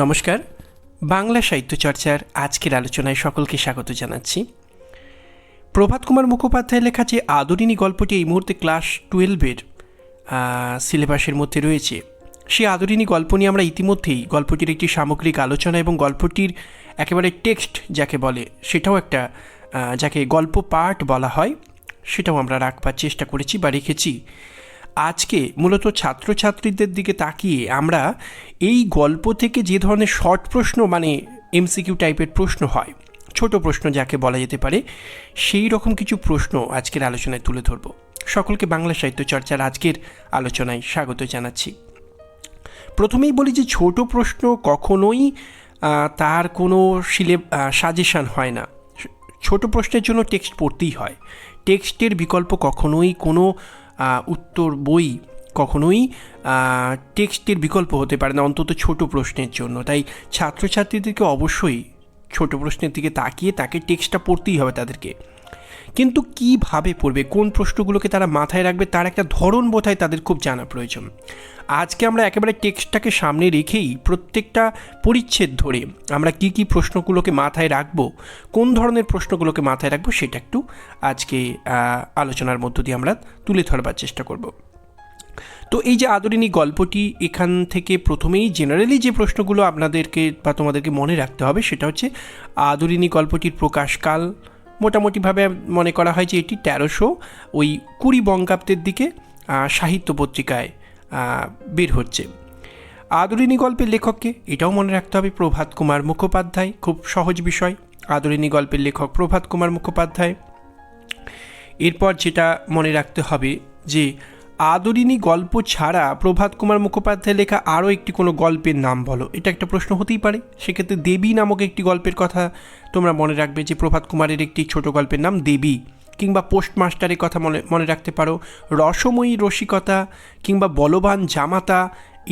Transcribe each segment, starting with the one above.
নমস্কার। বাংলা সাহিত্য চর্চার আজকের আলোচনায় সকলকে স্বাগত জানাচ্ছি। প্রভাত কুমার মুখোপাধ্যায়ের লেখা যে আদরিনী গল্পটি এই মুহূর্তে ক্লাস টুয়েলভের সিলেবাসের মধ্যে রয়েছে, সেই আদরিনী গল্প নিয়ে আমরা ইতিমধ্যেই গল্পটির একটি সামগ্রিক আলোচনা এবং গল্পটির একেবারে টেক্সট যাকে বলে, সেটাও একটা যাকে গল্প পাঠ বলা হয়, সেটাও আমরা রাখবার চেষ্টা করেছি বা রেখেছি। আজকে মূলত ছাত্রছাত্রীদের দিকে তাকিয়ে আমরা এই গল্প থেকে যে ধরনের শর্ট প্রশ্ন মানে এমসিকিউ টাইপের প্রশ্ন হয়, ছোট প্রশ্ন যাকে বলা যেতে পারে, সেই রকম কিছু প্রশ্ন আজকের আলোচনায় তুলে ধরব। সকলকে বাংলা সাহিত্য চর্চার আজকের আলোচনায় স্বাগত জানাচ্ছি। প্রথমেই বলি যে ছোট প্রশ্ন কখনোই তার কোনো সিলে সাজেশান হয় না। ছোট প্রশ্নের জন্য টেক্সট পড়তেই হয়। টেক্সটের বিকল্প কখনোই কোনো উত্তর বই কখনোই টেক্সটের বিকল্প হতে পারে না, অন্তত ছোট প্রশ্নের জন্য। তাই ছাত্রছাত্রীদেরকে অবশ্যই ছোট প্রশ্নের দিকে তাকিয়ে তাকে টেক্সটটা পড়তেই হবে তাদেরকে। কিন্তু কীভাবে পড়বে, কোন প্রশ্নগুলোকে তারা মাথায় রাখবে, তার একটা ধরন বোধহয় তাদের খুব জানা প্রয়োজন। আজকে আমরা একেবারে টেক্সটটাকে সামনে রেখেই প্রত্যেকটা পরিচ্ছেদ ধরে আমরা কি কি প্রশ্নগুলোকে মাথায় রাখব, কোন ধরনের প্রশ্নগুলোকে মাথায় রাখব সেটা একটু আজকে আলোচনার মধ্য দিয়ে আমরা তুলে ধরবার চেষ্টা করব। তো এই যে আদরিনী গল্পটি, এখান থেকে প্রথমেই জেনারেলি যে প্রশ্নগুলো আপনাদেরকে বা তোমাদেরকে মনে রাখতে হবে সেটা হচ্ছে আদরিনী গল্পটির প্রকাশকাল মোটামুটিভাবে মনে করা হয় যে এটি তেরোশো ওই কুড়ি বঙ্গাব্দের দিকে সাহিত্য পত্রিকায় বের হচ্ছে। আদরিনী গল্পের লেখককে এটাও মনে রাখতে হবে, প্রভাত কুমার মুখোপাধ্যায়, খুব সহজ বিষয়। আদরিনী গল্পের লেখক প্রভাত কুমার মুখোপাধ্যায়। এরপর যেটা মনে রাখতে হবে যে আদরিনী গল্প ছাড়া প্রভাত কুমার মুখোপাধ্যায় লেখা আরও একটি কোনো গল্পের নাম বলো? এটা একটা প্রশ্ন হতেই পারে। সেক্ষেত্রে দেবী নামক একটি গল্পের কথা তোমরা মনে রাখবে যে প্রভাত কুমারের একটি ছোট গল্পের নাম দেবী, কিংবা পোস্টমাস্টারের কথা মনে মনে রাখতে পারো। রসময়ী রসিকতা কিংবা বলবান জামাতা,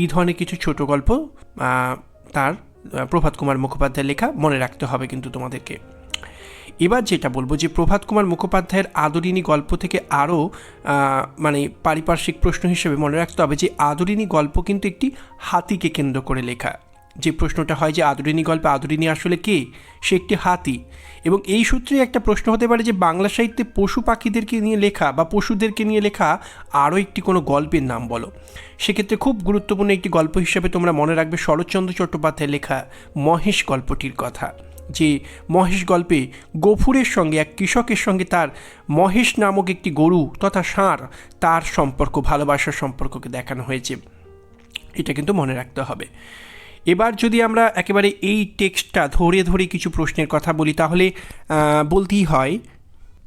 এই ধরনের কিছু ছোট গল্প তার প্রভাত কুমার মুখোপাধ্যায়ের লেখা মনে রাখতে হবে কিন্তু তোমাদেরকে। এবার যেটা বলব যে প্রভাত কুমার মুখোপাধ্যায়ের আদরিনী গল্প থেকে আরও মানে পারিপার্শ্বিক প্রশ্ন হিসেবে মনে রাখতে হবে যে আদরিনী গল্প কিন্তু একটি হাতিকে কেন্দ্র করে লেখা। যে প্রশ্নটা হয় যে আদরিনী গল্পে আদরিনী আসলে কে? সে একটি হাতি। এবং এই সূত্রে একটা প্রশ্ন হতে পারে যে বাংলা সাহিত্যে পশু পাখিদেরকে নিয়ে লেখা বা পশুদেরকে নিয়ে লেখা আরও একটি কোনো গল্পের নাম বলো। সেক্ষেত্রে খুব গুরুত্বপূর্ণ একটি গল্প হিসেবে তোমরা মনে রাখবে শরৎচন্দ্র চট্টোপাধ্যায়ের লেখা মহেশ গল্পটির কথা। যে মহেশ গল্পে গফুরের সঙ্গে, এক কৃষকের সঙ্গে তার মহেশ নামক একটি গরু তথা ষাঁড়, তার সম্পর্ক, ভালোবাসার সম্পর্ককে দেখানো হয়েছে। এটা কিন্তু মনে রাখতে হবে। এবার যদি আমরা একেবারে এই টেক্সটটা ধরে ধরে কিছু প্রশ্নের কথা বলি, তাহলে বলতেই হয়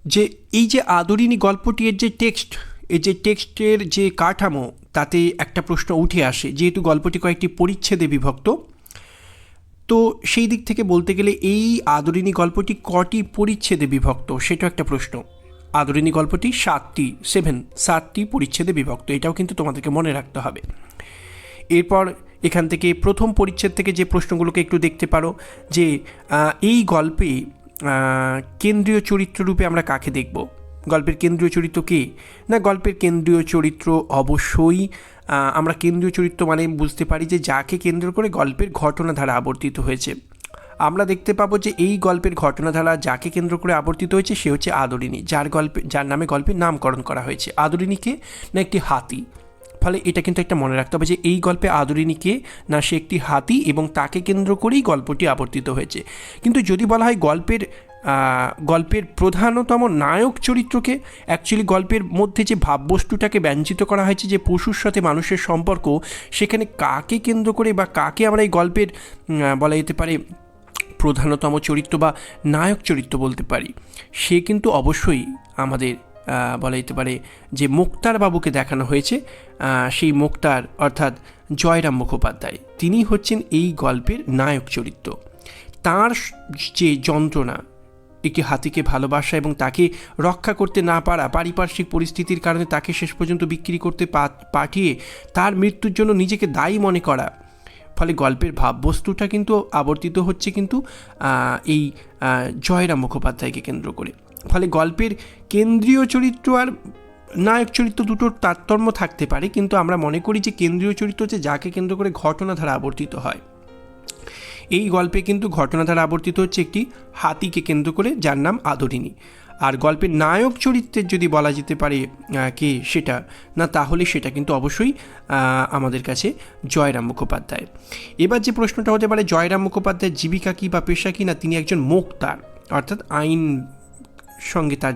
যে এই যে আদরিনী গল্পটি, এর যে টেক্সট এই যে টেক্সটের যে কাঠামো, তাতে একটা প্রশ্ন উঠে আসে। যেহেতু গল্পটি কয়েকটি পরিচ্ছেদে বিভক্ত তো সেই দিক থেকে বলতে গেলে এই আদরিনী গল্পটি কটি পরিচ্ছেদে বিভক্ত সেটাও একটা প্রশ্ন। আদরিনী গল্পটি সাতটি সেভেন সাতটি পরিচ্ছেদে বিভক্ত, এটাও কিন্তু তোমাদেরকে মনে রাখতে হবে। এরপর এখান থেকে প্রথম পরিচ্ছেদ থেকে যে প্রশ্নগুলোকে একটু দেখতে পারো, যে এই গল্পে কেন্দ্রীয় চরিত্র রূপে আমরা কাকে দেখব? গল্পের কেন্দ্রীয় চরিত্র কে? না, গল্পের কেন্দ্রীয় চরিত্র অবশ্যই আমরা কেন্দ্রীয় চরিত্র মানে বুঝতে পারি যে যাকে কেন্দ্র করে গল্পের ঘটনাধারা আবর্তিত হয়েছে। আমরা দেখতে পাবো যে এই গল্পের ঘটনাধারা যাকে কেন্দ্র করে আবর্তিত হয়েছে, সে হচ্ছে আদরিনী যার গল্পে, যার নামে গল্পের নামকরণ করা হয়েছে। আদরিনীকে না একটি হাতি, ফলে এটা কিন্তু একটা মনে রাখতে হবে যে এই গল্পে আদরিনীকে না সে একটি হাতি এবং তাকে কেন্দ্র করেই গল্পটি আবর্তিত হয়েছে। কিন্তু যদি বলা হয় গল্পের গল্পের প্রধানতম নায়ক চরিত্রকে অ্যাকচুয়ালি গল্পের মধ্যে যে ভাববস্তুটাকে ব্যঞ্জিত করা হয়েছে, যে পশুর সাথে মানুষের সম্পর্ক, সেখানে কাকে কেন্দ্র করে বা কাকে আমরা এই গল্পের বলা যেতে পারে, প্রধানতম চরিত্র বা নায়ক চরিত্র বলতে পারি। সে কিন্তু অবশ্যই আমাদের বলা যেতে পারে, যে মুক্তার বাবুকে দেখানো হয়েছে সেই মুক্তার অর্থাৎ জয়রাম মুখোপাধ্যায়। তিনি হচ্ছেন এই গল্পের নায়ক চরিত্র। তার যে যন্ত্রণা একটি হাতিকে ভালোবাসা এবং তাকে রক্ষা করতে না পারা পারিপার্শ্বিক পরিস্থিতির কারণে তাকে শেষ পর্যন্ত বিক্রি করতে পাঠিয়ে তার মৃত্যুর জন্য নিজেকে দায়ী মনে করা। ফলে গল্পের ভাববস্তুটা কিন্তু আবর্তিত হচ্ছে কিন্তু এই জয়রাম মুখোপাধ্যায়কে কেন্দ্র করে। ফলে গল্পের কেন্দ্রীয় চরিত্র আর নায়ক চরিত্র দুটোর তারতম্য থাকতে পারে, কিন্তু আমরা মনে করি যে কেন্দ্রীয় চরিত্র হচ্ছে যাকে কেন্দ্র করে ঘটনাধারা আবর্তিত হয়। এই গল্পে কিন্তু ঘটনা দ্বারা আবর্তিত হচ্ছে একটি হাতিকে কেন্দ্র করে, যার নাম আদরিনী আর গল্পের নায়ক চরিত্রের যদি বলা যেতে পারে কে সেটা, না তাহলে সেটা কিন্তু অবশ্যই আমাদের কাছে জয়রাম মুখোপাধ্যায় এবার যে প্রশ্নটা হতে পারে, জয়রাম মুখোপাধ্যায়ের জীবিকা কী বা পেশা কী, না তিনি একজন মোক্তার অর্থাৎ আইন সঙ্গে তার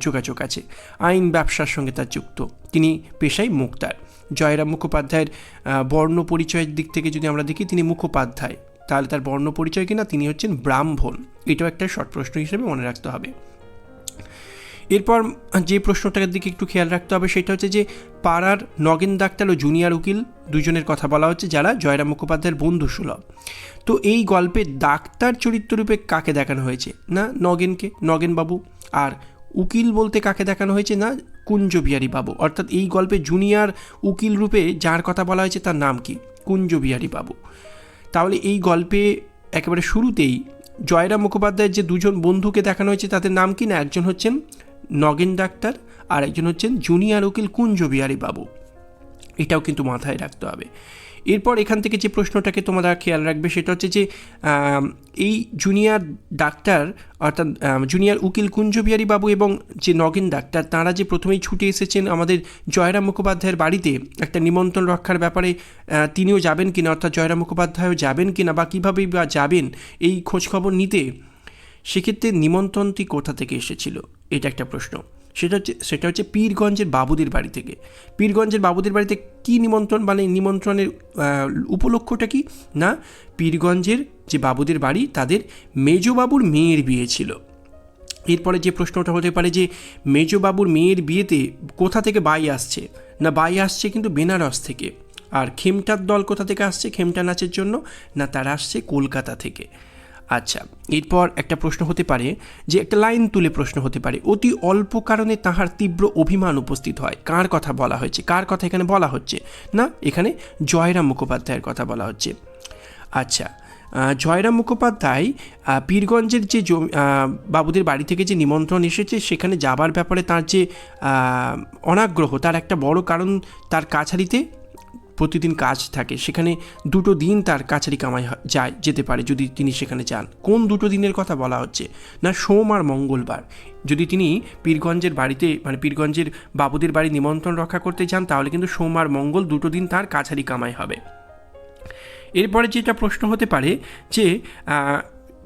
যোগাযোগ আছে। আইন ব্যবসার সঙ্গে তার যুক্ত। তিনি পেশায় মুক্তার জয়রাম মুখোপাধ্যায়ের বর্ণ পরিচয়ের দিক থেকে যদি আমরা দেখি, তিনি মুখোপাধ্যায়। তাহলে তার বর্ণ পরিচয় কিনা তিনি হচ্ছেন ব্রাহ্মণ। এটাও একটা শর্ট প্রশ্ন হিসেবে মনে রাখতে হবে। এরপর যে প্রশ্নটার দিকে একটু খেয়াল রাখতে হবে সেটা হচ্ছে যে পাড়ার নগেন ডাক্তার ও জুনিয়র উকিল দুজনের কথা বলা হচ্ছে যারা জয়রাম মুখোপাধ্যায়ের বন্ধু সুলভ। তো এই গল্পে ডাক্তার চরিত্ররূপে কাকে দেখানো হয়েছে? না, নগেনকে? নগেনবাবু? আর উকিল বলতে কাকে দেখানো হয়েছে? না কুঞ্জ বিহারী বাবু অর্থাৎ এই গল্পে জুনিয়র উকিল রূপে যার কথা বলা হয়েছে তার নাম কি? কুঞ্জ বিহারী বাবু তাহলে এই গল্পে একেবারে শুরুতেই জয়রাম মুখোপাধ্যায়ের যে দুজন বন্ধুকে দেখানো হয়েছে, তাদের নাম কি না? একজন হচ্ছেন নগেন ডাক্তার আর একজন হচ্ছেন জুনিয়র উকিল কুঞ্জ বিহারী বাবু। এটাও কিন্তু মাথায় রাখতে হবে। এরপর এখান থেকে যে প্রশ্নটাকে তোমরা খেয়াল রাখবে সেটা হচ্ছে যে এই জুনিয়র ডাক্তার অর্থাৎ জুনিয়র উকিল কুঞ্জবিহারী বাবু এবং যে নগেন ডাক্তার, তারা যে প্রথমেই ছুটে এসেছেন আমাদের জয়রাম মুখোপাধ্যায়ের বাড়িতে, একটা নিমন্ত্রণ রক্ষার ব্যাপারে তিনিও যাবেন কিনা, অর্থাৎ জয়রাম মুখোপাধ্যায়ও যাবেন কিনা বা কীভাবেই বা যাবেন, এই খোঁজখবর নিতে, সেক্ষেত্রে নিমন্ত্রণটি কোথা থেকে এসেছিল? এটা একটা প্রশ্ন। সেটা হচ্ছে সেটা হচ্ছে পীরগঞ্জের বাবুদের বাড়ি থেকে। পীরগঞ্জের বাবুদের বাড়িতে কি নিমন্ত্রণ মানে নিমন্ত্রণের উপলক্ষটা কি? না, পীরগঞ্জের যে বাবুদের বাড়ি, তাদের মেজবাবুর মেয়ের বিয়ে ছিল। এরপরে যে প্রশ্নটা হতে পারে যে, মেজবাবুর মেয়ের বিয়েতে কোথা থেকে বাই আসছে? না, বাই আসছে কিন্তু বেনারস থেকে। আর খেমটার দল কোথা থেকে আসছে? খেমটা নাচের জন্য। না, তারা আসছে কলকাতা থেকে। আচ্ছা এরপর একটা প্রশ্ন হতে পারে যে একটা লাইন তুলে প্রশ্ন হতে পারে, অতি অল্প কারণে তাহার তীব্র অভিমান উপস্থিত হয়। কার কথা বলা হয়েছে? কার কথা এখানে বলা হচ্ছে? না, এখানে জয়রাম মুখোপাধ্যায়ের কথা বলা হচ্ছে। আচ্ছা জয়রাম মুখোপাধ্যায় পীরগঞ্জের যে জমি বাবুদের বাড়ি থেকে যে নিমন্ত্রণ এসেছে, সেখানে যাবার ব্যাপারে তার যে অনাগ্রহ, তার একটা বড় কারণ তার কাছারিতে প্রতিদিন কাজ থাকে, সেখানে দুটো দিন তার কাছারি কামাই যায়, যেতে পারে যদি তিনি সেখানে যান। কোন দুটো দিনের কথা বলা হচ্ছে? না, সোম আর মঙ্গলবার। যদি তিনি পীরগঞ্জের বাড়িতে মানে পীরগঞ্জের বাবুদের বাড়ি নিমন্ত্রণ রক্ষা করতে যান, তাহলে কিন্তু সোম আর মঙ্গল দুটো দিন তার কাছারি কামাই হবে। এরপরে যেটা প্রশ্ন হতে পারে যে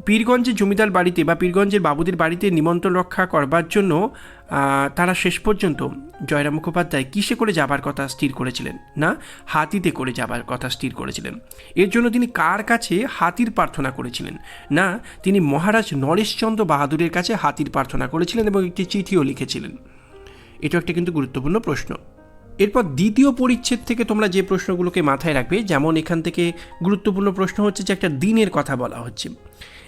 পীরগঞ্জের জমিদার বাড়িতে বা পীরগঞ্জের বাবুদের বাড়িতে নিমন্ত্রণ রক্ষা করবার জন্য তারা শেষ পর্যন্ত জয়রাম মুখোপাধ্যায় কিসে করে যাবার কথা স্থির করেছিলেন? না, হাতিতে করে যাবার কথা স্থির করেছিলেন। এর জন্য তিনি কার কাছে হাতির প্রার্থনা করেছিলেন? না, তিনি মহারাজ নরেশচন্দ্র বাহাদুরের কাছে হাতির প্রার্থনা করেছিলেন এবং একটি চিঠিও লিখেছিলেন। এটা একটা কিন্তু গুরুত্বপূর্ণ প্রশ্ন। এরপর দ্বিতীয় পরিচ্ছেদ থেকে তোমরা যে প্রশ্নগুলোকে মাথায় রাখবে, যেমন এখান থেকে গুরুত্বপূর্ণ প্রশ্ন হচ্ছে যে একটা দিনের কথা বলা হচ্ছে,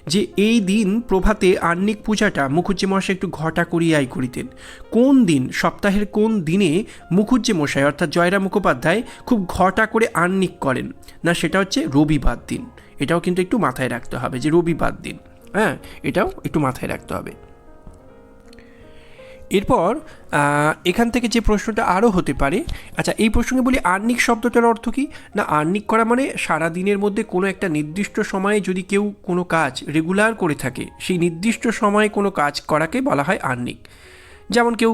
যে এই দিন প্রভাতে আহ্নিক পূজাটা মুখুজ্জে মশাই একটু ঘটা করিয়াই করিতেন। কোন দিন, সপ্তাহের কোন দিনে মুখুজ্জে মশাই অর্থাৎ জয়রাম মুখোপাধ্যায় খুব ঘটা করে আহ্নিক করেন? না, সেটা হচ্ছে রবিবার দিন। এটাও কিন্তু একটু মাথায় রাখতে হবে যে রবিবার দিন। হ্যাঁ এটাও একটু মাথায় রাখতে হবে। এরপর এখান থেকে যে প্রশ্নটা আরও হতে পারে আচ্ছা এই প্রসঙ্গে বলি আর্নিক শব্দটার অর্থ কী? না আর্নিক করা মানে সারা দিনের মধ্যে কোনো একটা নির্দিষ্ট সময়ে যদি কেউ কোনো কাজ রেগুলার করে থাকে, সেই নির্দিষ্ট সময়ে কোনো কাজ করাকে বলা হয় আর্নিক যেমন কেউ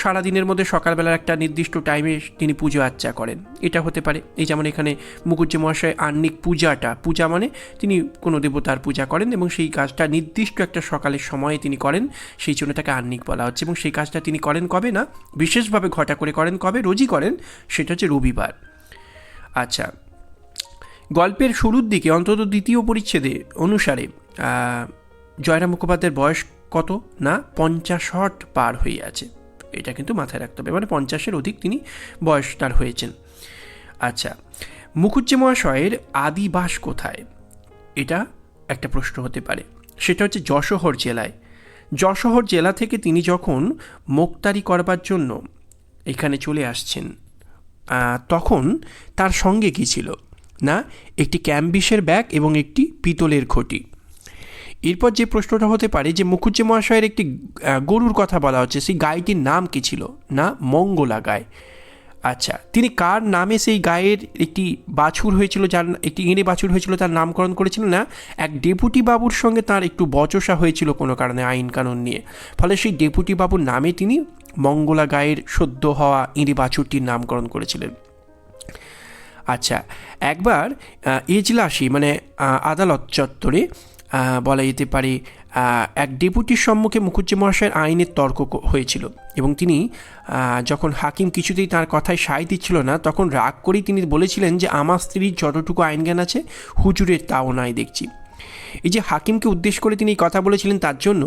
সারাদিনের মধ্যে সকালবেলার একটা নির্দিষ্ট টাইমে তিনি পুজো আর্চা করেন। এটা হতে পারে, এই যেমন এখানে মুখুজ্জে মহাশয় আহ্নিক পূজাটা, পূজা মানে তিনি কোনো দেবতার পূজা করেন এবং সেই কাজটা নির্দিষ্ট একটা সকালের সময়ে তিনি করেন, সেই জন্য তাকে আহ্নিক বলা হচ্ছে এবং সেই কাজটা তিনি করেন কবে না? বিশেষভাবে ঘটা করে করেন কবে? রোজই করেন, সেটা হচ্ছে রবিবার। আচ্ছা গল্পের শুরুর দিকে, অন্তত দ্বিতীয় পরিচ্ছেদে অনুসারে জয়রাম মুখোপাধ্যায়ের বয়স কত? না, পঞ্চাশট পার হয়ে আছে এটা কিন্তু মাথায় রাখতে হবে। মানে পঞ্চাশের অধিক তিনি বয়স তার হয়েছেন। আচ্ছা মুখুজ্জে মহাশয়ের আদিবাস কোথায়? এটা একটা প্রশ্ন হতে পারে। সেটা হচ্ছে যশোহর জেলায়। যশোহর জেলা থেকে তিনি যখন মোক্তারি করবার জন্য এখানে চলে আসছেন তখন তার সঙ্গে কী ছিল? না, একটি ক্যাম্বিসের ব্যাগ এবং একটি পিতলের ঘটি। এরপর যে প্রশ্নটা হতে পারে যে মুখুজ্জে মহাশয়ের একটি গরুর কথা বলা হচ্ছে, সেই গাইটির নাম কী ছিল? না, মঙ্গলা গায়। আচ্ছা তিনি কার নামে সেই গায়ের একটি বাছুর হয়েছিল, যার একটি ইঁড়ে বাছুর হয়েছিল, তার নামকরণ করেছিলেন? না, এক ডেপুটি বাবুর সঙ্গে তার একটু বচসা হয়েছিল কোনো কারণে আইন কানুন নিয়ে। ফলে সেই ডেপুটি বাবুর নামে তিনি মঙ্গলা গায়ের সদ্য হওয়া ইঁড়ে বাছুরটির নামকরণ করেছিলেন। আচ্ছা একবার এজলাসি মানে আদালত চত্বরে বলা যেতে পারে এক ডেপুটির সম্মুখে মুখুজ্জি মহাশয়ের আইনের তর্ক হয়েছিল এবং তিনি যখন হাকিম কিছুতেই তার কথায় সায় দিচ্ছিল না, তখন রাগ করেই তিনি বলেছিলেন যে, আমার স্ত্রীর যতটুকু আইন জ্ঞান আছে, হুজুরের তাও নাই দেখছি। এই যে হাকিমকে উদ্দেশ্য করে তিনি কথা বলেছিলেন, তার জন্য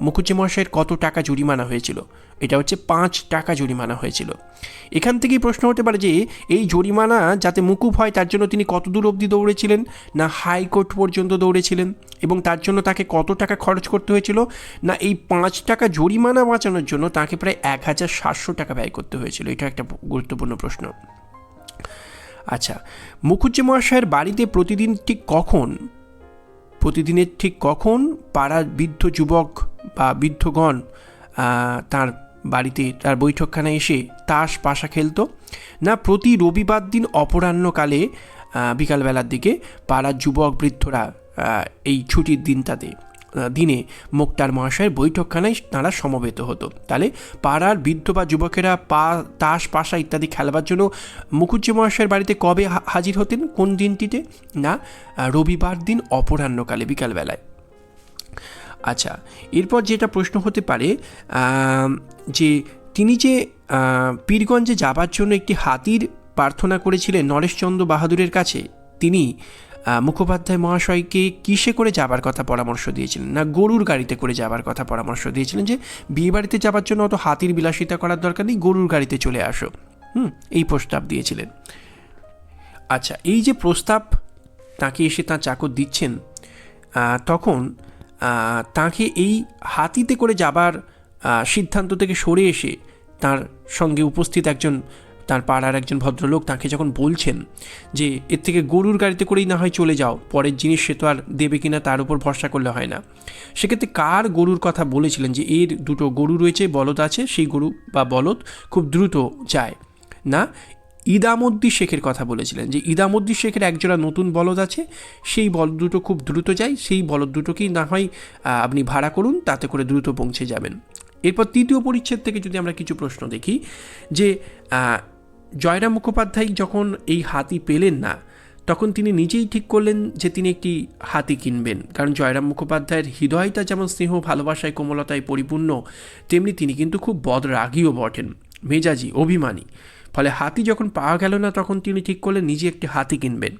মুখুজ্জি মহাশয়ের কত টাকা জরিমানা হয়েছিল? এটা হচ্ছে পাঁচ টাকা জরিমানা হয়েছিল। এখান থেকেই প্রশ্ন হতে পারে যে, এই জরিমানা যাতে মুকুব হয়, তার জন্য তিনি কত দূর অবধি দৌড়েছিলেন? না হাইকোর্ট পর্যন্ত দৌড়েছিলেন? এবং তার জন্য তাকে কত টাকা খরচ করতে হয়েছিল? না এই পাঁচ টাকা জরিমানা বাঁচানোর জন্য তাকে প্রায় এক হাজার সাতশো টাকা ব্যয় করতে হয়েছিল? এটা একটা গুরুত্বপূর্ণ প্রশ্ন। আচ্ছা মুখুজ্জি মহাশয়ের বাড়িতে প্রতিদিন ঠিক কখন? প্রতিদিনের ঠিক কখন পাড়ার বৃদ্ধ যুবক বা বৃদ্ধগণ তার বাড়িতে তার বৈঠকখানায় এসে তাস পাশা খেলতো। না, প্রতি রবিবার দিন অপরাহ্নকালে বিকালবেলার দিকে পাড়ার যুবক বৃদ্ধরা এই ছুটির দিনটাতে দিনে মুক্তার মহাশয়ের বৈঠকখানায় তারা সমবেত হতো। তাহলে পাড়ার বৃদ্ধ বা যুবকেরা পা, তাস, পাশা ইত্যাদি খেলবার জন্য মুখুজ্জি মহাশয়ের বাড়িতে কবে হাজির হতেন? কোন দিনটিতে? না রবিবার দিন অপরাহ্নকালে বিকালবেলায়। আচ্ছা এরপর যেটা প্রশ্ন হতে পারে যে তিনি যে পীরগঞ্জে যাবার জন্য একটি হাতির প্রার্থনা করেছিলেন নরেশচন্দ্র বাহাদুরের কাছে, তিনি মুখোপাধ্যায় মহাশয়কে কিসে করে যাবার কথা পরামর্শ দিয়েছিলেন? না গরুর গাড়িতে করে যাবার কথা পরামর্শ দিয়েছিলেন যে, বিয়ে বাড়িতে যাবার জন্য অত হাতির বিলাসিতা করার দরকার নেই, গরুর গাড়িতে চলে আসো। হুম, এই প্রস্তাব দিয়েছিলেন। আচ্ছা এই যে প্রস্তাব তাকে এসে তার চাকর দিচ্ছেন তখন তাকে এই হাতিতে করে যাবার সিদ্ধান্ত থেকে সরে এসে তার সঙ্গে উপস্থিত একজন, তার পাড়ার একজন ভদ্রলোক তাকে যখন বলছেন যে, এর থেকে গরুর গাড়িতে করেই না হয় চলে যাও, পরের জিনিস সে তো আর দেবে কিনা তার উপর ভরসা করলে হয় না। সেক্ষেত্রে কার গরুর কথা বলেছিলেন যে, এর দুটো গরু রয়েছে, বলদ আছে, সেই গরু বা বলদ খুব দ্রুত যায়। না ইদামদ্দি শেখের কথা বলেছিলেন যে ইদামদ্দি শেখের একজোড়া নতুন বলদ আছে, সেই বলদ দুটো খুব দ্রুত যায়, সেই বলদ দুটোকেই না হয় আপনি ভাড়া করুন, তাতে করে দ্রুত পৌঁছে যাবেন। এরপর তৃতীয় পরিচ্ছেদ থেকে যদি আমরা কিছু প্রশ্ন দেখি, যে জয়রাম মুখোপাধ্যায় যখন এই হাতি পেলেন না, তখন তিনি নিজেই ঠিক করলেন যে তিনি একটি হাতি কিনবেন। কারণ জয়রাম মুখোপাধ্যায়ের হৃদয়টা যেমন স্নেহ, ভালোবাসায়, কোমলতায় পরিপূর্ণ, তেমনি তিনি কিন্তু খুব বদরাগীও বটেন। মেজাজি, অভিমানী। ফলে হাতি যখন পাওয়া গেল না তখন তিনি ঠিক করলেন নিজে একটি হাতি কিনবেন।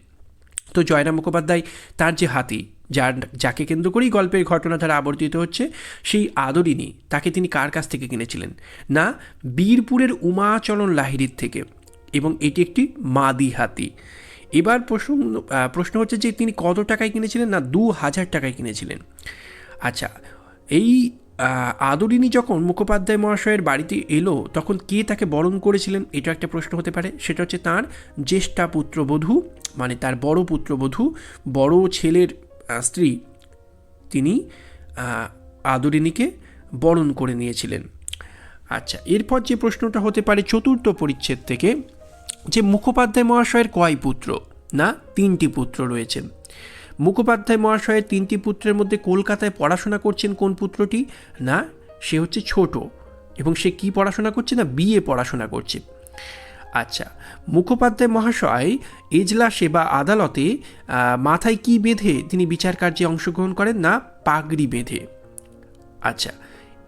তো জয়রাম মুখোপাধ্যায় তার যে হাতি যার যাকে কেন্দ্র করেই গল্পের ঘটনাধারা আবর্তিত হচ্ছে সেই আদরিনী তাকে তিনি কার কাছ থেকে কিনেছিলেন? না বীরপুরের উমাচরণ লাহিড়ির থেকে এবং এটি একটি মাদি হাতি। এবার আহ, প্রশ্ন হচ্ছে যে তিনি কত টাকায় কিনেছিলেন না দু হাজার টাকায় কিনেছিলেন? আচ্ছা এই আদরিনী যখন মুখোপাধ্যায় মহাশয়ের বাড়িতে এলো, তখন কে তাকে বরণ করেছিলেন? এটা একটা প্রশ্ন হতে পারে। সেটা হচ্ছে তার জ্যেষ্ঠা পুত্রবধূ মানে তার বড় পুত্রবধূ বড় ছেলের স্ত্রী। তিনি আদরিনীকে বরণ করে নিয়েছিলেন। আচ্ছা এরপর যে প্রশ্নটা হতে পারে চতুর্থ পরিচ্ছেদ থেকে, যে মুখোপাধ্যায় মহাশয়ের কয় পুত্র? না, তিনটি পুত্র রয়েছেন মুখোপাধ্যায় মহাশয়ের তিনটি পুত্রের মধ্যে কলকাতায় পড়াশোনা করছেন কোন পুত্রটি? না, সে হচ্ছে ছোট। এবং সে কি পড়াশোনা করছে না বিয়ে পড়াশোনা করছে? আচ্ছা মুখোপাধ্যায় মহাশয় এজলাসে বা আদালতে মাথায় কি বেঁধে তিনি বিচার কার্যে অংশগ্রহণ করেন না পাগড়ি বেঁধে? আচ্ছা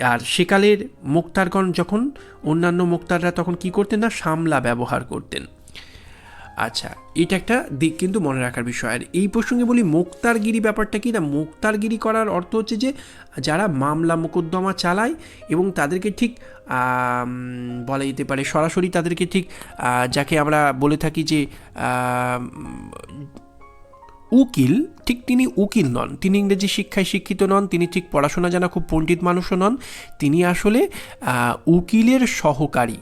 আর সেকালের মুক্তারগণ যখন, অন্যান্য মুক্তাররা তখন কি করতেন না? সামলা ব্যবহার করতেন। আচ্ছা এটা একটা দিক কিন্তু মনে রাখার বিষয়। আর এই প্রসঙ্গে বলি, মোক্তারগিরি ব্যাপারটা কি? না, মোক্তারগিরি করার অর্থ হচ্ছে যে, যারা মামলা মোকদ্দমা চালায় এবং তাদেরকে ঠিক বলা যেতে পারে, সরাসরি তাদেরকে ঠিক যাকে আমরা বলে থাকি যে উকিল, ঠিক তিনি উকিল নন। তিনি ইংরেজি শিক্ষায় শিক্ষিত নন, তিনি ঠিক পড়াশোনা জানা খুব পণ্ডিত মানুষও নন। তিনি আসলে উকিলের সহকারী।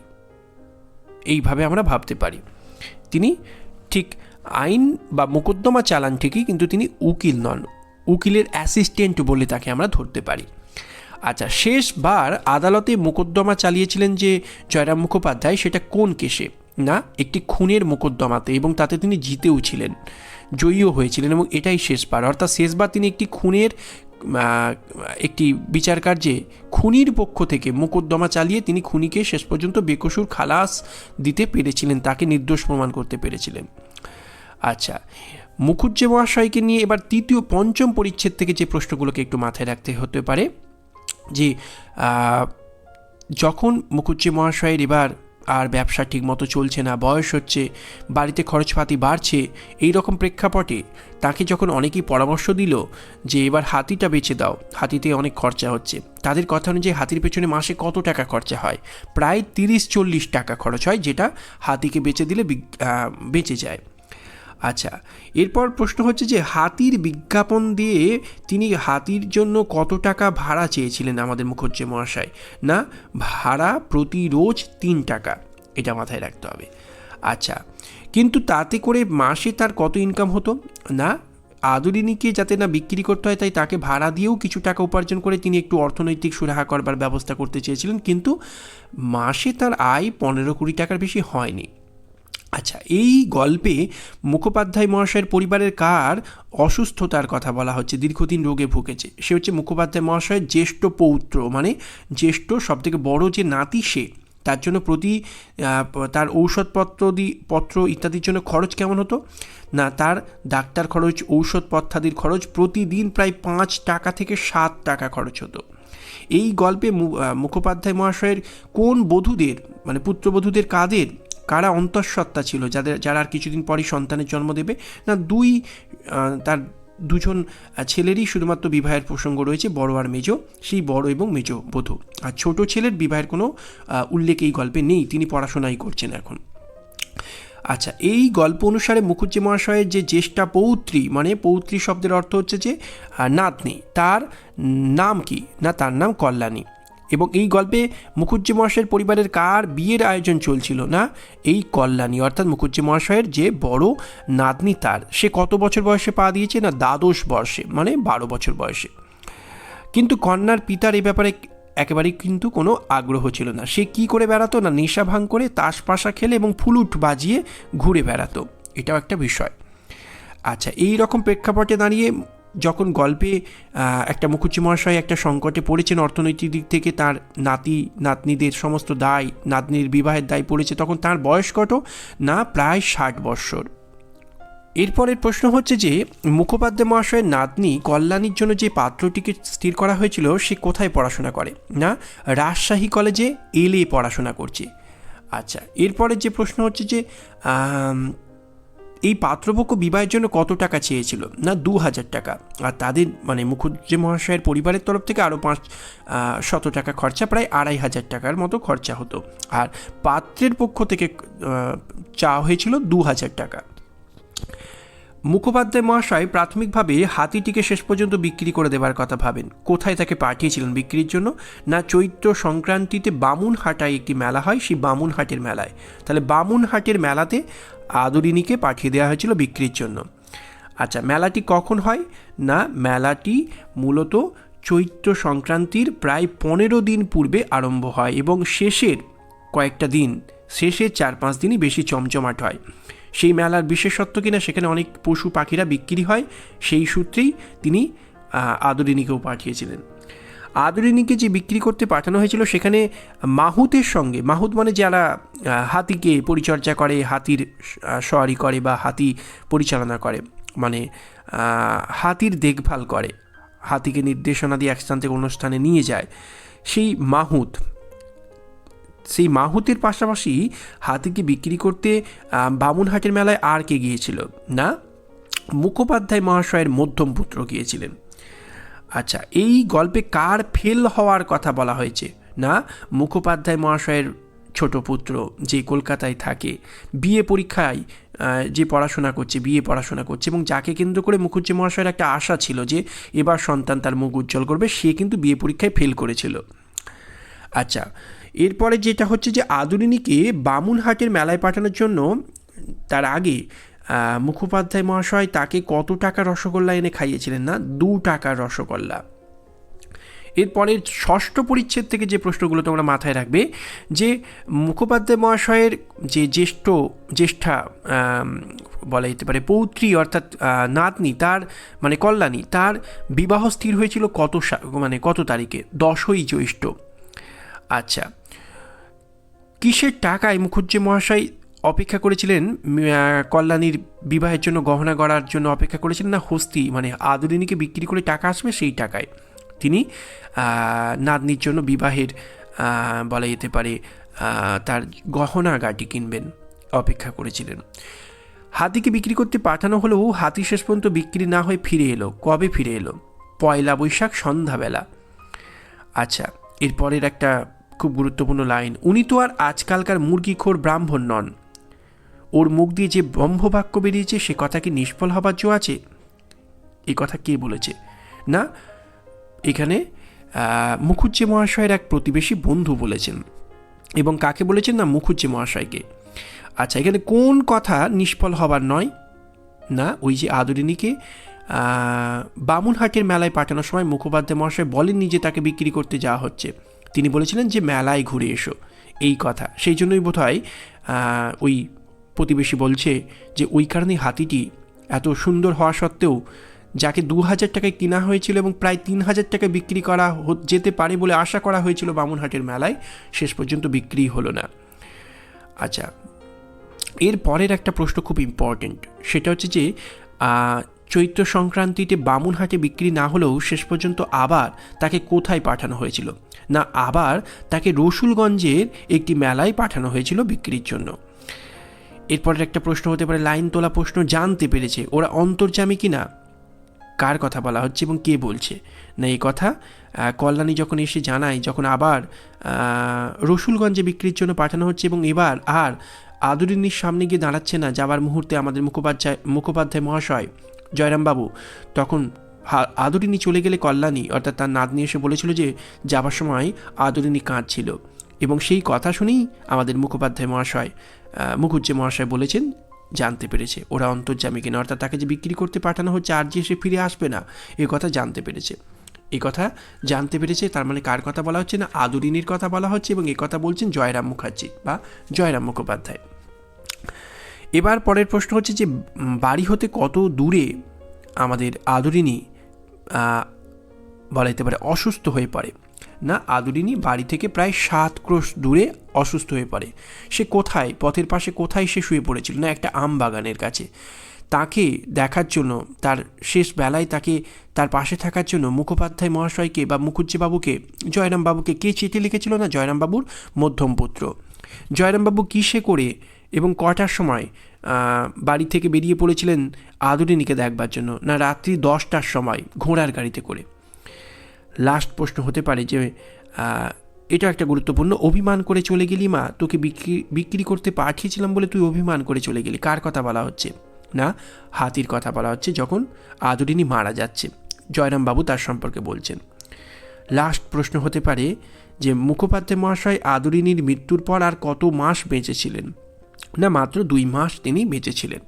এইভাবে আমরা ভাবতে পারি। তিনি ঠিক আইন বা মোকদ্দমা চালান ঠিকই, কিন্তু তিনি উকিল নন। উকিলের অ্যাসিস্ট্যান্ট বলে তাকে আমরা ধরতে পারি। আচ্ছা শেষবার আদালতে মোকদ্দমা চালিয়েছিলেন যে জয়রাম মুখোপাধ্যায়, সেটা কোন কেসে? না, একটি খুনের মোকদ্দমাতে, এবং তাতে তিনি জিতেও ছিলেন, জয়ীও হয়েছিলেন, এবং এটাই শেষবার। অর্থাৎ শেষবার তিনি একটি খুনের একটি বিচার কার্যে খুনির পক্ষ থেকে মোকদ্দমা চালিয়ে তিনি খুনিকে শেষ পর্যন্ত বেকসুর খালাস দিতে পেরেছিলেন, তাকে নির্দোষ প্রমাণ করতে পেরেছিলেন। আচ্ছা মুখুজ্জে মহাশয়কে নিয়ে এবার তৃতীয় পঞ্চম পরিচ্ছেদ থেকে যে প্রশ্নগুলোকে একটু মাথায় রাখতে হতে পারে, যে যখন মুখুজ্জে মহাশয়ের এবার আর ব্যবসা ঠিকমতো চলছে না, বয়স হচ্ছে, বাড়িতে খরচপাতি বাড়ছে, এই রকম প্রেক্ষাপটে তাকে যখন অনেকেই পরামর্শ দিল যে এবার হাতিটা বেচে দাও, হাতিতে অনেক খরচা হচ্ছে। তাদের কথা অনুযায়ী হাতির পেছনে মাসে কত টাকা খরচা হয়? প্রায় তিরিশ চল্লিশ টাকা খরচ হয়, যেটা হাতিকে বেচে দিলে বেঁচে যায়। আচ্ছা এরপর প্রশ্ন হচ্ছে যে হাতির বিজ্ঞাপন দিয়ে তিনি হাতির জন্য কত টাকা ভাড়া চেয়েছিলেন আমাদের মুখর্জি মহাশয়? না, ভাড়া প্রতি রোজ তিন টাকা, এটা মাথায় রাখতে হবে। আচ্ছা কিন্তু তাতে করে মাসে তার কত ইনকাম হতো? না, আদরিনীকে যাতে না বিক্রি করতে হয় তাই তাকে ভাড়া দিয়েও কিছু টাকা উপার্জন করে তিনি একটু অর্থনৈতিক সুরাহা করবার ব্যবস্থা করতে চেয়েছিলেন, কিন্তু মাসে তার আয় পনেরো কুড়ি টাকার বেশি হয়নি। আচ্ছা এই গল্পে মুখোপাধ্যায় মহাশয়ের পরিবারের কার অসুস্থতার কথা বলা হচ্ছে? দীর্ঘদিন রোগে ভুগেছে। সে হচ্ছে মুখোপাধ্যায় মহাশয়ের জ্যেষ্ঠ পৌত্র মানে জ্যেষ্ঠ সবথেকে বড় যে নাতি সে, তার জন্য প্রতি তার ঔষধপত্র দি, পত্র ইত্যাদির জন্য খরচ কেমন হতো? না, তার ডাক্তার খরচ ঔষধপত্রাদির খরচ প্রতিদিন প্রায় পাঁচ টাকা থেকে সাত টাকা খরচ হতো। এই গল্পে মুখোপাধ্যায় মহাশয়ের কোন বধূদের মানে পুত্রবধূদের কাদের কারা অন্তঃসত্ত্বা ছিল? যাদের, যারা আর কিছুদিন পরই সন্তানের জন্ম দেবে? না, দুই তার দুজন ছেলেরই শুধুমাত্র বিবাহের প্রসঙ্গ রয়েছে, বড় আর মেজো, সেই বড় এবং মেজো বধূ। আর ছোট ছেলের বিবাহের কোনো উল্লেখ এই গল্পে নেই, তিনি পড়াশোনাই করছেন এখন। আচ্ছা এই গল্প অনুসারে মুখুজ্জি মহাশয়ের যে জ্যেষ্ঠা পৌত্রী মানে পৌত্রী শব্দের অর্থ হচ্ছে যে নাতনি, তার নাম কি? না, তার নাম কল্যাণী। এবং এই গল্পে মুখুজ্জি মহাশয়ের পরিবারের কার বিয়ের আয়োজন চলছিল না? এই কল্যাণী, অর্থাৎ মুখুজ্জি মহাশয়ের যে বড় নাতনি তার, সে কত বছর বয়সে পা দিয়েছে না দ্বাদশ বর্ষে মানে বারো বছর বয়সে? কিন্তু কন্যার পিতার এ ব্যাপারে একেবারেই কিন্তু কোনো আগ্রহ ছিল না। সে কি করে বেড়াতো না নেশা ভাঙ করে তাস পাশা খেলে এবং ফুলুট বাজিয়ে ঘুরে বেড়াতো? এটাও একটা বিষয়। আচ্ছা এই রকম প্রেক্ষাপটে দাঁড়িয়ে যখন গল্পে একটা মুখুজ্জি মহাশয় একটা সংকটে পড়েছেন অর্থনৈতিক দিক থেকে, তার নাতি, নাতনিদের সমস্ত দায়, নাতনির বিবাহের দায় পড়েছে, তখন তার বয়স কত? না, প্রায় ষাট বৎসর। এরপরের প্রশ্ন হচ্ছে যে, মুখোপাধ্যায় মহাশয়ের নাতনি কল্যাণীর জন্য যে পাত্রটিকে স্থির করা হয়েছিল, সে কোথায় পড়াশোনা করে? না, রাজশাহী কলেজে এলে পড়াশোনা করছে। আচ্ছা এরপরে যে প্রশ্ন হচ্ছে যে এই পাত্রপক্ষ বিবাহের জন্য কত টাকা চেয়েছিল? না দু হাজার টাকা। আর তাদের মানে মুখুজ্জে মহাশয়ের পরিবারের তরফ থেকে আরও পাঁচ শত টাকা খরচা, প্রায় আড়াই হাজার টাকার মতো খরচা হতো। আর পাত্রের পক্ষ থেকে চাওয়া হয়েছিল দু হাজার টাকা। মুখোপাধ্যায় মহাশয় প্রাথমিকভাবে হাতিটিকে শেষ পর্যন্ত বিক্রি করে দেবার কথা ভাবেন। কোথায় তাকে পাঠিয়েছিলেন বিক্রির জন্য? না, চৈত্র সংক্রান্তিতে বামুনহাটায় একটি মেলা হয়, সেই বামুনহাটের মেলায়। তাহলে বামুনহাটের মেলাতে আদরিনীকে পাঠিয়ে দেওয়া হয়েছিল বিক্রির জন্য। আচ্ছা মেলাটি কখন হয়? না, মেলাটি মূলত চৈত্র সংক্রান্তির প্রায় পনেরো দিন পূর্বে আরম্ভ হয় এবং শেষের কয়েকটা দিন, শেষের চার পাঁচ দিনই বেশি চমচমাট হয়। সেই মেলার বিশেষত্ব কিনা সেখানে অনেক পশু পাখিরা বিক্রি হয়, সেই সূত্রেই তিনি আদরিনীকেও পাঠিয়েছিলেন। আদরিনীকে যে বিক্রি করতে পাঠানো হয়েছিল সেখানে মাহুতের সঙ্গে। মাহুত মানে যারা হাতিকে পরিচর্যা করে, হাতির সওয়ারি করে বা হাতি পরিচালনা করে মানে হাতির দেখভাল করে, হাতিকে নির্দেশনা দিয়ে এক স্থান থেকে অন্য স্থানে নিয়ে যায়। সেই মাহুত, সেই মাহুতের পাশাপাশি হাতিকে বিক্রি করতে বামুনহাটের মেলায় আর কে গিয়েছিল? না, মুখোপাধ্যায় মহাশয়ের মধ্যম পুত্র গিয়েছিলেন। আচ্ছা এই গল্পে কার ফেল হওয়ার কথা বলা হয়েছে? না, মুখোপাধ্যায় মহাশয়ের ছোট পুত্র যে কলকাতায় থাকে বিয়ে পরীক্ষায় যে পড়াশোনা করছে বিয়ে পড়াশোনা করছে এবং যাকে কেন্দ্র করে মুখুজ্জি মহাশয়ের একটা আশা ছিল যে এবার সন্তান তার মুখ উজ্জ্বল করবে, সে কিন্তু বিয়ে পরীক্ষায় ফেল করেছিল। আচ্ছা এরপরে যেটা হচ্ছে যে আদরিনীকে বামুনহাটের মেলায় পাঠানোর জন্য, তার আগে মুখোপাধ্যায় মহাশয় তাকে কত টাকা রসগোল্লা এনে খাইয়েছিলেন না? দু টাকার রসগোল্লা। এরপরের ষষ্ঠ পরিচ্ছেদ থেকে যে প্রশ্নগুলো তোমরা মাথায় রাখবে, যে মুখোপাধ্যায় মহাশয়ের যে জ্যেষ্ঠ, জ্যেষ্ঠা বলা যেতে পারে, পৌত্রী অর্থাৎ নাতনি, তার মানে কল্যাণী, তার বিবাহ স্থির হয়েছিল কত মানে কত তারিখে? দশই জ্যৈষ্ঠ। আচ্ছা কিসের টাকায় মুখুজ্জে মহাশয় অপেক্ষা করেছিলেন কল্যাণীর বিবাহের জন্য, গহনা গড়ার জন্য অপেক্ষা করেছিলেন না হস্তি মানে আদরিনীকে বিক্রি করে টাকা আসবে সেই টাকায়। তিনি নাতনির জন্য বিবাহের বলা যেতে পারে তার গহনা গাটি কিনবেন, অপেক্ষা করেছিলেন। হাতিকে বিক্রি করতে পাঠানো হলেও হাতি শেষ পর্যন্ত বিক্রি না হয়ে ফিরে এলো। কবে ফিরে এলো? পয়লা বৈশাখ, সন্ধ্যাবেলা। আচ্ছা এরপরের একটা খুব গুরুত্বপূর্ণ লাইন। উনি তো আর আজকালকার মুরগিখোর ব্রাহ্মণ নন। ওর মুখ দিয়ে যে ব্রহ্মবাক্য বেরিয়েছে, সে কথা কি নিষ্ফল হবার জো আছে? এই কথা কে বলেছে? না, এখানে মুখুজ্জে মহাশয়ের এক প্রতিবেশী বন্ধু বলেছেন। এবং কাকে বলেছেন না মুখুজ্জে মহাশয়কে? আচ্ছা এখানে কোন কথা নিষ্ফল হবার নয়? না, ওই যে আদরিনীকে বামুনহাটের মেলায় পাঠানোর সময় মুখোপাধ্যায় মহাশয় বলেননি যে তাকে বিক্রি করতে যাওয়া হচ্ছে। তিনি বলেছিলেন যে মেলায় ঘুরে এসো। এই কথা। সেই জন্যই বোধ হয় ওই প্রতিবেশী বলছে যে ওই কারণে হাতিটি এত সুন্দর হওয়া সত্ত্বেও যাকে দু হাজার টাকায় কেনা হয়েছিল এবং প্রায় তিন হাজার টাকায় বিক্রি করা যেতে পারে বলে আশা করা হয়েছিল বামুনহাটের মেলায়, শেষ পর্যন্ত বিক্রি হলো না। আচ্ছা এর পরের একটা প্রশ্ন খুব ইম্পর্টেন্ট সেটা হচ্ছে যে চৈত্র সংক্রান্তিতে বামুনহাটে বিক্রি না হলেও শেষ পর্যন্ত আবার তাকে কোথায় পাঠানো হয়েছিল? না, আবার তাকে রসুলগঞ্জের একটি মেলায় পাঠানো হয়েছিল বিক্রির জন্য। এরপরের একটা প্রশ্ন হতে পারে, লাইন তোলা প্রশ্ন জানতে পেরেছে, ওরা অন্তর্জামী কি না কার কথা বলা হচ্ছে এবং কে বলছে? না, এই কথা কল্যাণী যখন এসে জানায়, যখন আবার রসুলগঞ্জে বিক্রির জন্য পাঠানো হচ্ছে এবং এবার আর আদরিনীর সামনে গিয়ে দাঁড়াচ্ছে না যাবার মুহূর্তে আমাদের মুখোপাধ্যায় মুখোপাধ্যায় মহাশয়, জয়রামবাবু, তখন আদরিনী চলে গেলে কল্যাণী, অর্থাৎ তার নাতনি এসে বলেছিল যে যাবার সময় আদরিনী কাঁদছিল। এবং সেই কথা শুনেই আমাদের মুখোপাধ্যায় মহাশয় মুখুজ্জে মহাশয় বলেছেন, জানতে পেরেছে। ওরা অন্তর্জামী কিনা অর্থাৎ তাকে যে বিক্রি করতে পাঠানো হচ্ছে, আর যে সে ফিরে আসবে না, এ কথা জানতে পেরেছে। এ কথা জানতে পেরেছে, তার মানে কার কথা বলা হচ্ছে না? আদরিনীর কথা বলা হচ্ছে এবং এ কথা বলছেন জয়রাম মুখার্জি বা জয়রাম মুখোপাধ্যায়। এবার পরের প্রশ্ন হচ্ছে যে বাড়ি হতে কত দূরে আমাদের আদরিনী বলা যেতে পারে, অসুস্থ হয়ে পড়ে? না আদরিনী বাড়ি থেকে প্রায় সাত ক্রোশ দূরে অসুস্থ হয়ে পড়ে। সে কোথায়? পথের পাশে কোথায় সে শুয়ে পড়েছিল না একটা আম বাগানের কাছে? তাকে দেখার জন্য, তার শেষ বেলায় তাকে তার পাশে থাকার জন্য মুখোপাধ্যায় মহাশয়কে বা মুখুজ্জেবাবুকে, জয়রামবাবুকে কে চিঠি লিখেছিল না জয়রামবাবুর মধ্যম পুত্র? জয়রামবাবু কিসে করে এবং কটার সময় বাড়ি থেকে বেরিয়ে পড়েছিলেন আদরিনীকে দেখবার জন্য? না রাত্রি দশটার সময় ঘোড়ার গাড়িতে করে? লাস্ট প্রশ্ন হতে পারে যে এটা একটা গুরুত্বপূর্ণ অভিমান করে চলে গেলি মা, তোকে বিক্রি বিক্রি করতে পাঠিয়েছিলাম বলে তুই অভিমান করে চলে গেলি। কার কথা বলা হচ্ছে? না, হাতির কথা বলা হচ্ছে যখন আদরিনী মারা যাচ্ছে। জয়রামবাবু তার সম্পর্কে বলছেন। লাস্ট প্রশ্ন হতে পারে যে, মুখোপাধ্যায় মহাশয় আদরিনীর মৃত্যুর পর আর কত মাস বেঁচেছিলেন? না, মাত্র দুই মাস তিনি বেঁচেছিলেন।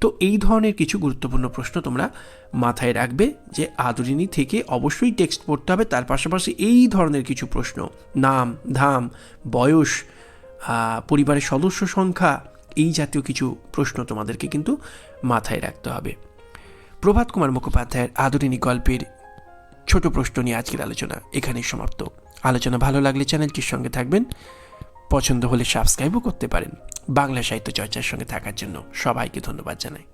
তো এই ধরনের কিছু গুরুত্বপূর্ণ প্রশ্ন তোমরা মাথায় রাখবে যে আদরিনী থেকে অবশ্যই টেক্সট পড়তে হবে। তার পাশাপাশি এই ধরনের কিছু প্রশ্ন, নাম, ধাম, বয়স পরিবারের সদস্য সংখ্যা, এই জাতীয় কিছু প্রশ্ন তোমাদেরকে কিন্তু মাথায় রাখতে হবে। প্রভাত কুমার মুখোপাধ্যায়ের আদরিনী গল্পের ছোট প্রশ্ন নিয়ে আজকের আলোচনা এখানেই সমাপ্ত। আলোচনা ভালো লাগলে চ্যানেলটির সঙ্গে থাকবেন। পছন্দ হলে সাবস্ক্রাইবও করতে পারেন। বাংলা সাহিত্য চর্চার সঙ্গে থাকার জন্য সবাইকে ধন্যবাদ জানাই।